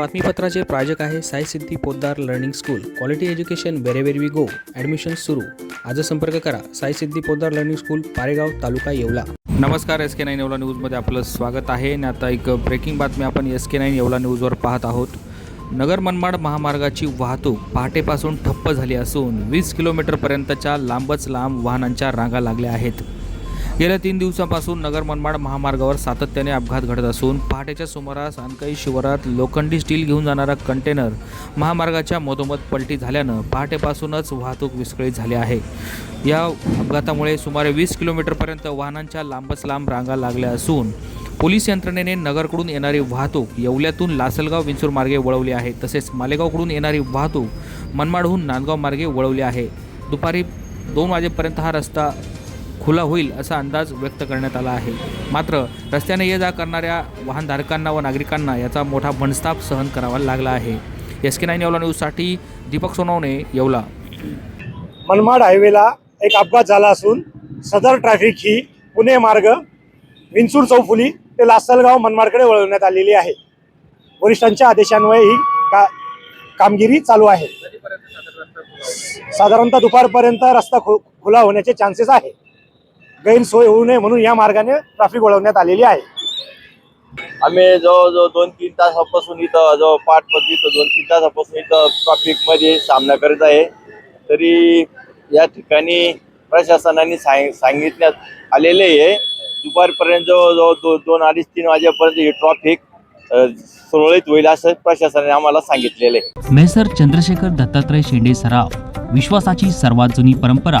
बातमीपत्राचे प्रायोजक आहे Sai Siddhi Poddar learning school. Quality education wherever we go admission सुरू. आज संपर्क करा. Sai Siddhi Poddar learning school Paregaon taluka Yeola. नमस्कार एस के नाईन येवला न्यूजमध्ये आपलं स्वागत आहे. आणि आता एक ब्रेकिंग बातमी आपण एस के नाईन येवला न्यूजवर पाहत आहोत. नगर मनमाड महामार्गाची वाहतूक पहाटेपासून ठप्प झाली असून वीस किलोमीटरपर्यंतच्या लांबच लांब वाहनांच्या रांगा लागल्या आहेत. गेल्या तीन दिवसापासून नगर मनमाड महामार्गावर सातत्याने अपघात घडत असून पहाटेच्या सुमारास अनकाई शिवारात लोखंडी स्टील घेऊन जाणारा कंटेनर महामार्गाच्या मधोमध पलटी झाल्यानं पहाटेपासूनच वाहतूक विस्कळीत झाली आहे. या अपघातामुळे सुमारे वीस किलोमीटरपर्यंत वाहनांच्या लांबच लांब रांगा लागल्या असून पोलीस यंत्रणेने नगरकडून येणारी वाहतूक येवल्यातून लासलगाव विंचूर मार्गे वळवली आहे. तसेच मालेगावकडून येणारी वाहतूक मनमाडहून नांदगाव मार्गे वळवली आहे. दुपारी दोन वाजेपर्यंत हा रस्ता खुला होईल असा अंदाज व्यक्त करण्यात आला आहे. मात्र रस्त्याने ये जा करणाऱ्या वाहनधारकांना व नागरिकांना याचा मोठा भणस्ताप सहन करावा लागला आहे. एस के नाईन येवला न्यूजसाठी दीपक सोनवणे येवला. मनमाड हायवेला एक अपघात झाला असून सदर ट्रॅफिक ही पुणे मार्ग विंचूर चौफुली ते लासलगाव मनमाडकडे वळवण्यात आलेली आहे. वरिष्ठांच्या आदेशान्वये ही का कामगिरी चालू आहे. साधारणतः दुपारपर्यंत रस्ता खु खुला होण्याचे चान्सेस आहे. गैरसोय होऊ नये म्हणून या मार्गाने ट्रॅफिक वळवण्यात आलेली आहे. आम्ही जवळजवळ दोन तीन तासापासून इथं जवळ पाठ इथं दोन तीन तासापासून इथं ट्रॅफिकमध्ये सामना करत आहे. तरी या ठिकाणी प्रशासनाने सांग सांगितण्यात आलेले आहे. दुपारपर्यंत जवळजवळ दो दोन अडीच तीन वाजेपर्यंत ही ट्रॉफिक सुरळीत होईल असं प्रशासनाने आम्हाला सांगितलेलं आहे. मेसर चंद्रशेखर दत्तात्रय शेंडे सराव विश्वासाची सर्वात जुनी परंपरा